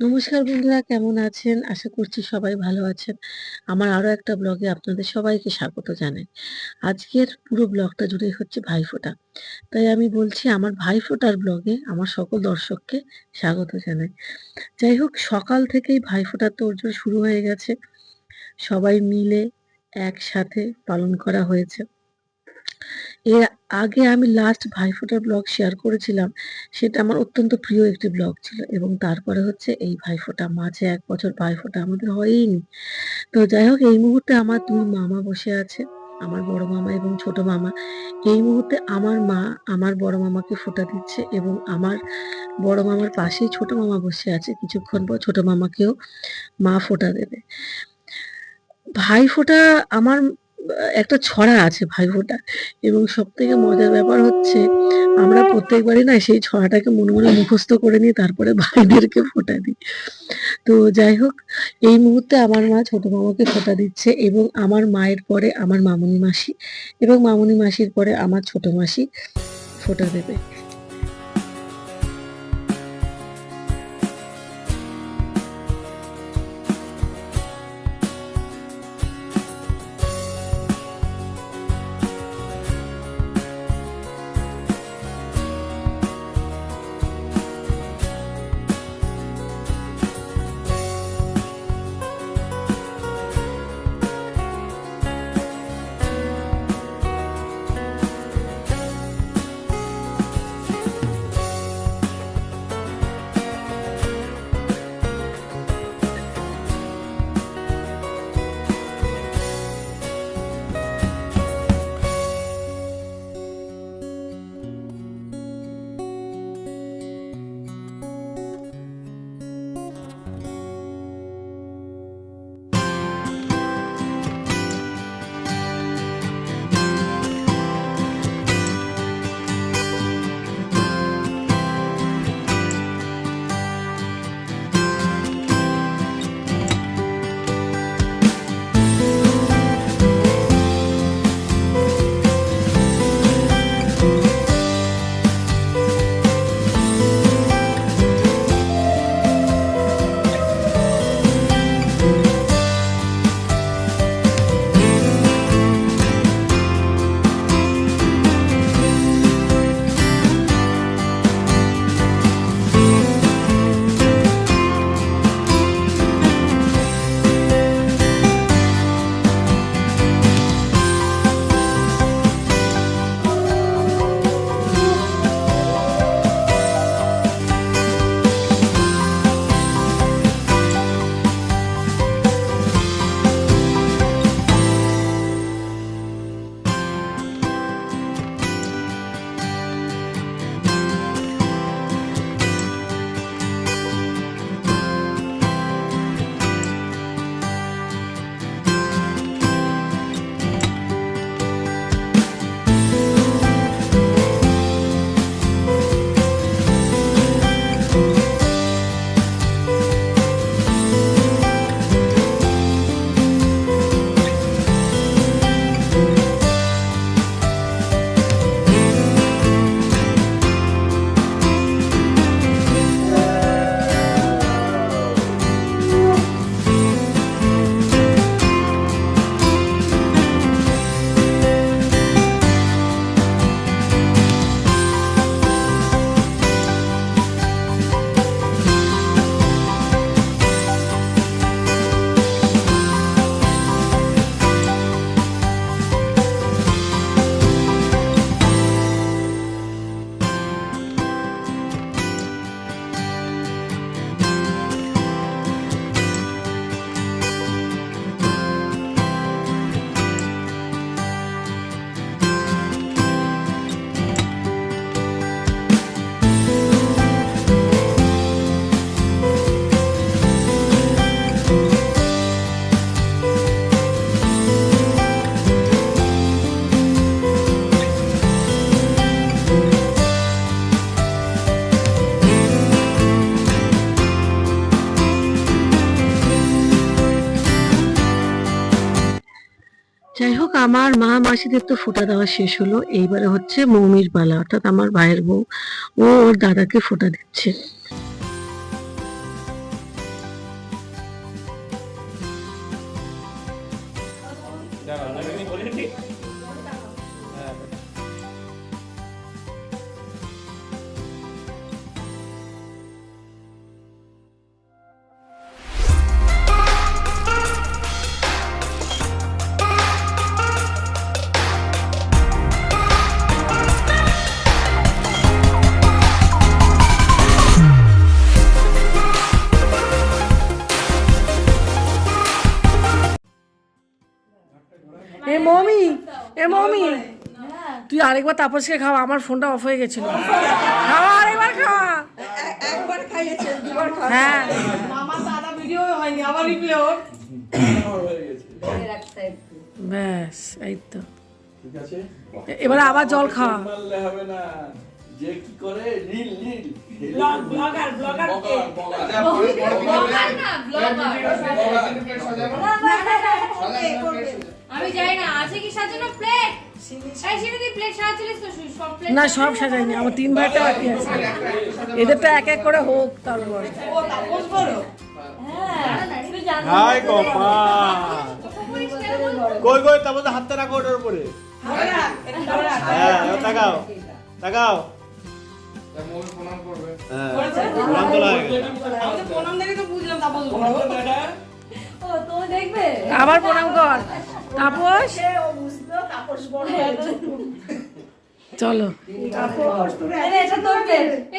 নমস্কার বন্ধুরা, কেমন আছেন? আশা করছি সবাই ভালো আছেন। আমার আরও একটা ব্লগে আপনাদের সবাইকে স্বাগত জানাই। আজকের পুরো ব্লগটা জুড়ে হচ্ছে ভাইফোঁটা। তাই আমি বলছি, আমার ভাইফোঁটার ব্লগে আমার সকল দর্শককে স্বাগত জানাই। যাই হোক, সকাল থেকেই ভাইফোঁটার তোড়জোড় শুরু হয়ে গেছে। সবাই মিলে একসাথে পালন করা হয়েছে। এর আগে আমি লাস্ট ভাইফোঁটার ব্লগ শেয়ার করেছিলাম। সেটা আমার অত্যন্ত প্রিয় একটি ব্লগ ছিল এবং তারপরে হচ্ছে এই ভাইফোঁটা। মাঝে এক বছর ভাইফোঁটা আমাদের হয়ইনি। তো যাই হোক, এই মুহূর্তে আমার ২ মামা বসে আছে। আমার বড় মামা এবং ছোট মামা। এই মুহূর্তে আমার মা আমার বড় মামাকে ফোঁটা দিচ্ছে এবং আমার বড় মামার পাশেই ছোট মামা বসে আছে। কিছুক্ষণ পর ছোট মামাকেও মা ফোঁটা দেবে। ভাই ভাইফোঁটা আমার একটা ছড়া আছে ভাইফোঁটা এবং সব থেকে মজার ব্যাপার হচ্ছে আমরা প্রত্যেকবারই না সেই ছড়াটাকে মনে, মনে মুখস্থ করে নিয়ে তারপরে ভাইদেরকে ফোঁটা দিই। তো যাই হোক এই মুহূর্তে আমার মা ছোট মামাকে ফোঁটা দিচ্ছে এবং আমার মায়ের পরে আমার মামুনি মাসি এবং মামুনি মাসির পরে আমার ছোট মাসি ফোঁটা দেবে। যাই হোক, আমার মা মাসিদের তো ফোটা দেওয়া শেষ হলো। এইবারে হচ্ছে মৌমির পালা অর্থাৎ আমার ভাইয়ের বউ। ও ওর দাদাকে ফোটা দিচ্ছে। মমি। তুই আরেকবার তাপসকে খাওয়া আমার ফোনটা অফ হয়ে গেছিল। খাওয়া আরেকবার খাওয়া। একবার খাইয়েছে দুবার খাওয়া। হ্যাঁ। দাদা ভিডিও হয়নি আবার রিপ্লে ওর। ব্যাস এই তো। ঠিক আছে? এবারে আবার জল খাওয়া। মারলে হবে না। যে কি করে নীল নীল। ব্লগার ব্লগার কে? আমি সাজানো প্লেট তো না সব সাজাইনি আমার তিন ভাইটা বাকি আছে। এদেরটা এক এক করে হোক তারপর। ও তাপস বড়? হাই কপা কই কই তারপর হাতটা রাখো ওটার উপরে। ধরা হ্যাঁ তাকাও। তাকাও। হ্যাঁ প্রণাম তোলা হয়ে গেছে। আমি তো প্রণাম দেখে তো বুঝলাম তাপস বড়। ও তো দেখবে। আবার প্রণাম কর। তাপস? বুঝতো তাপস বড় চলো।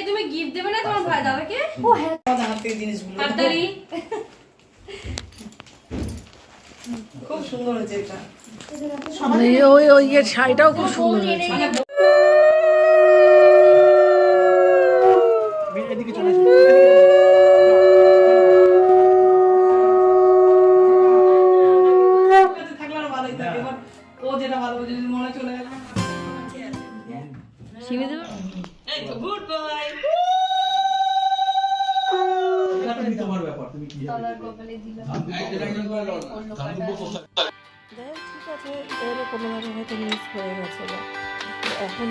তুমি গিফট দেবে না তোমার ভাই? দাদাকে ও হ্যাঁ। খুব সুন্দর হয়েছে এটা। ওই ওই এর শাড়িটাও খুব সুন্দর হয়েছে। ঠিক আছে তাহলে কোনোভাবে হয়তো মিস হয়ে গেছে এখন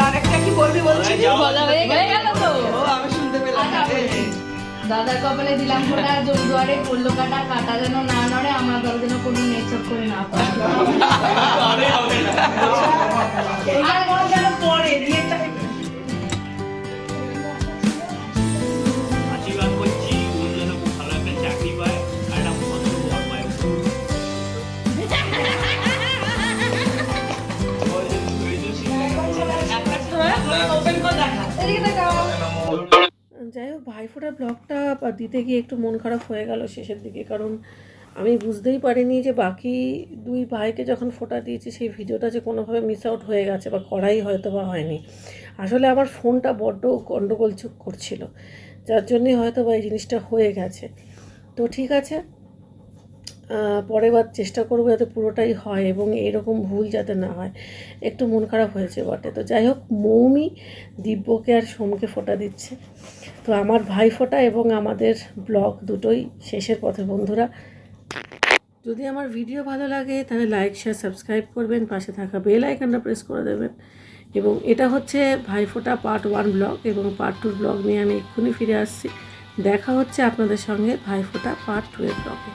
আরেকটা কি বলবি বলছিলি বলা হয়ে গেল তো। আমি শুনতে পেলাম। দাদার কপালে দিলাম ফোটা জল দুয়ারে পড়ল কাটা কাটা যেন না নড়ে আমার দল যেন কোনো নেচক করে না এবার যেন পরে বিয়েটা যাই হোক, ভাইফোঁটার ব্লগটা দিতে গিয়ে একটু মন খারাপ হয়ে গেল শেষের দিকে। কারণ আমি বুঝতেই পারিনি যে বাকি দুই ভাইকে যখন ফোঁটা দিয়েছি, সেই ভিডিওটা যে কোনোভাবে মিস আউট হয়ে গেছে বা করাই হয়তো বা হয়নি। আসলে আমার ফোনটা বড্ড গণ্ডগোল করছিল, যার জন্যই হয়তো বা এই জিনিসটা হয়ে গেছে। তো ঠিক আছে পরের বার চেষ্টা করব যাতে পুরোটাই হয় এবং এরকম ভুল যাতে না হয়। একটু মন খারাপ হয়েছে বটে। তো যাই হোক, মৌমি দিব্যকে আর সোমকে ফোঁটা দিচ্ছে। তো আমার ভাই ফোটা এবং আমাদের ব্লগ দুটোই শেষের পথে, বন্ধুরা। যদি আমার ভিডিও ভালো লাগে, তাহলে লাইক শেয়ার সাবস্ক্রাইব করবেন। পাশে থাকা বেল আইকনটা প্রেস করে দেবেন। এবং এটা হচ্ছে ভাইফোঁটা পার্ট ওয়ান ব্লগ এবং পার্ট টুর ব্লগ নিয়ে আমি এক্ষুনি ফিরে আসছি। দেখা হচ্ছে আপনাদের সঙ্গে ভাইফোঁটা পার্ট টু এর ব্লগে